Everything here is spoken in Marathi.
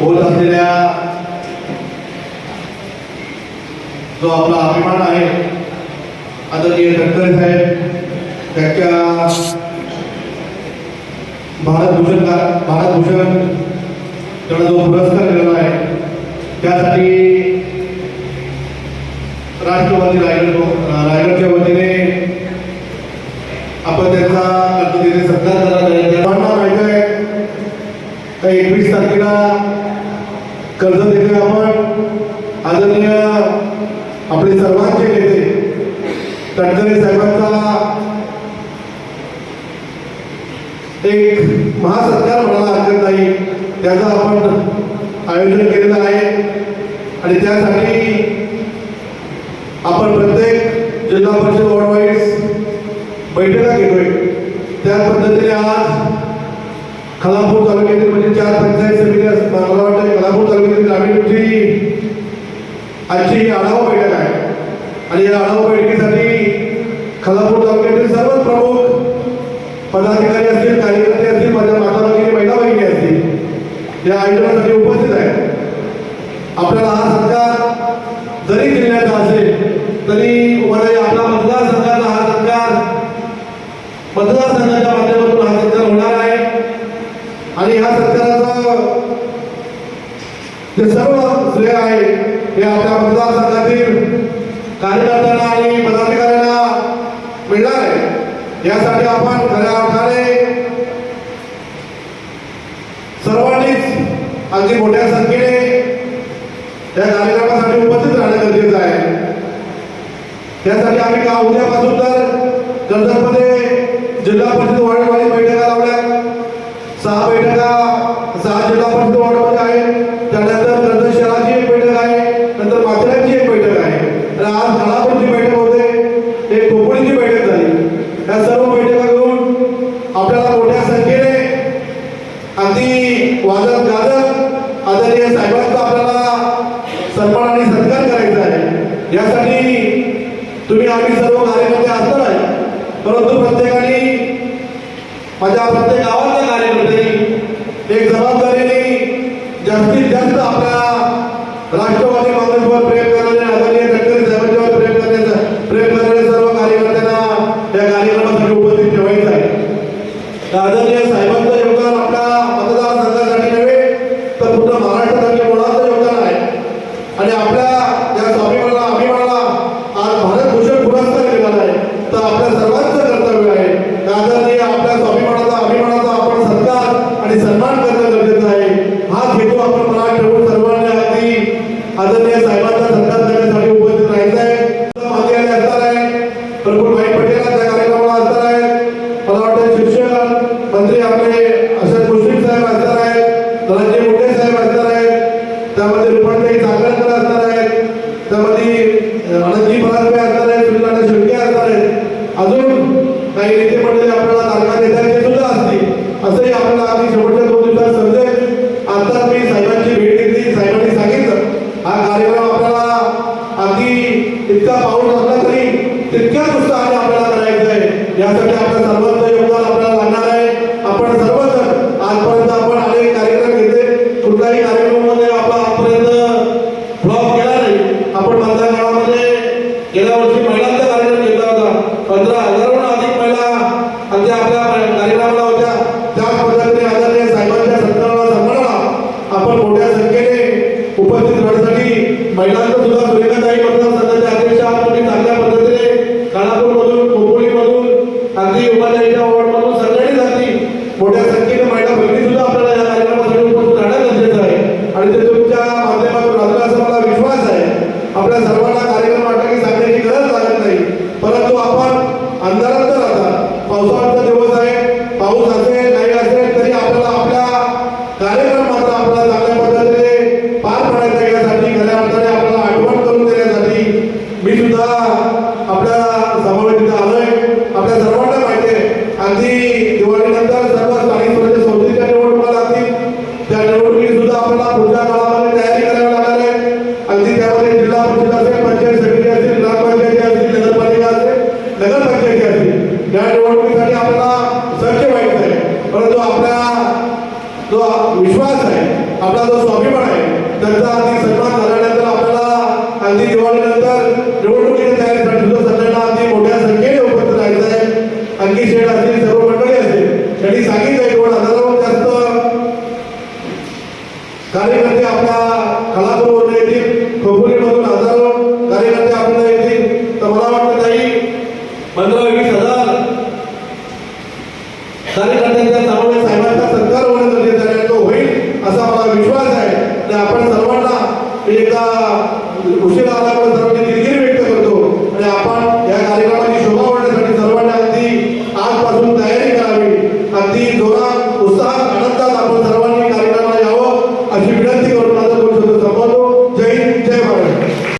होत असलेल्या जो आपला अभिमान आहे आदरणीय डॉक्टर साहेब त्यांच्या भारतभूषण भारत भूषण त्यांना जो पुरस्कार दिलेला आहे त्यासाठी राष्ट्रवादी रायगड रायगडच्या वतीने आपण त्यांचा पद्धतीने सत्कार करायला सर्वांना माहिती आहे एकवीस तारखेला कर्ज देखील आपण आदरणीय आपले सर्वांचे नेते तटकरे साहेबांचा एक महासत्कार म्हणायला हरकत नाही. त्याचं आपण आयोजन केलेलं आहे. आणि त्यासाठी आपण प्रत्येक जिल्हा परिषद वॉर्ड वाईज बैठका घेतोय. त्या पद्धतीने आज खलापूर तालुक्यातील म्हणजे चार पंचायत समिती असतात तालुक्यातील आजची ही आढावा बैठक आहे. आणि या आढावा बैठकीसाठी खलापूर तालुक्यातील सर्व प्रमुख पदाधिकारी असतील कार्यकर्ते असतील माझ्या माता भगिनी महिला भगिनी असतील या आयोजनासाठी उपस्थित आहे आपल्याला हा सत्कार जरी जिल्ह्याचा असेल तरी मला आपला मतदारसंघाचा हा सत्कार मतदारसंघाच्या माध्यमातून हा सत्कार होणार आहे. आणि ह्या सत्काराचं हे सर्व श्रेय आहे हे आपल्या मतदारसंघातील कार्यकर्त्यांना आणि पदाधिकाऱ्यांना मिळणार आहे. यासाठी आपण खऱ्या अर्थाने सर्वांनीच अगदी मोठ्या संख्येने या कार्यक्रमासाठी उपस्थित राहणं गरजेचं आहे. त्यासाठी आम्ही का उद्यापासून तर कर्जतमध्ये जिल्हा परिषद वाढवाडी बैठका लावल्या सहा बैठका सहा जिल्हा परिषद वाढवत आहे त्यानंतर कर्जत शहराची एक बैठक आहे नंतर माथेरानची एक बैठक आहे आणि आज खालापूरची बैठक होते एक कोकणीची बैठक झाली या सर्व बैठका घेऊन आपल्याला मोठ्या संख्येने अगदी वाजत गाजत आदरणीय साहेबांचा आपल्याला सन्मान आणि सत्कार करायचा आहे यासाठी तुम्ही आम्ही सर्व कार्यकर्ते असणार आहे. परंतु प्रत्येकाने माझ्या प्रत्येक गावातल्या कार्यकर्त्यांनी एक जबाबदारीने जास्तीत जास्त आपल्या राष्ट्र काँग्रेसवर प्रेम करणारे आदरणीय गडकरी साहेबांच्यावर प्रेम करण्याचा प्रेम करणारे सर्व कार्यकर्त्यांना या कार्यक्रमासाठी उपस्थित ठेवायचं आहे तर आदरणीय साहेबांचं योगदान आपल्या मतदारसंघासाठी नव्हे तर पूर्ण महाराष्ट्रासाठी मोलाचं योगदान आहे आणि आपल्या या स्वाभिमानाला अभिमानाला आज भारतभूषण पुरस्कार मिळाला आहे तर आपल्या सर्वांचं कर्तव्य आहे की आदरणीय आपल्या स्वाभिमानाचा अभिमानाचा आपण सत्कार आणि सन्मान करणं गरजेचं आहे हाच हेतू आपण मनात ठेवून सर्वांनी अगदी आदरणीय साहेबांचा सत्कार करण्यासाठी उपस्थित राहायचं आहे मागे आले असणार आहे प्रफुल्ल भाई पटेल त्या कार्यक्रमाला असणार आहेत मला वाटतं शिक्षण मंत्री आपले अशोक मुश्रीफ साहेब असणार आहेत धनंजय मुंडे साहेब असणार आहेत त्यामध्ये रुपणताई चाकणकर असणार आहेत त्यामध्ये आनंदजी परांजपे असणार आहेत सुनील शेळके असणार आहेत अजून काही नेते मंडळी आपल्याला तारखा देतात ते सुद्धा असतील असंही आपल्याला आधी शेवटच्या दोन दिवसात समजेल. आता मी साहेबांची भेट घेतली. साहेबांनी सांगितलं हा कार्यक्रम आपल्याला अगदी इतका पाऊस असला तरी तितक्याच उत्साहाने आपल्याला करायचं आहे. यासाठी आपल्या सर्वांचं योगदान आपल्याला लागणार आहे. आपण सर्वजण आजपर्यंत आपण अनेक कार्यक्रम घेतले. कुठल्याही कार्यक्रमामध्ये आपला आजपर्यंत फ्लॉप केला नाही. आपण मधल्या మహిళలకు కూడా या निवडणुकीसाठी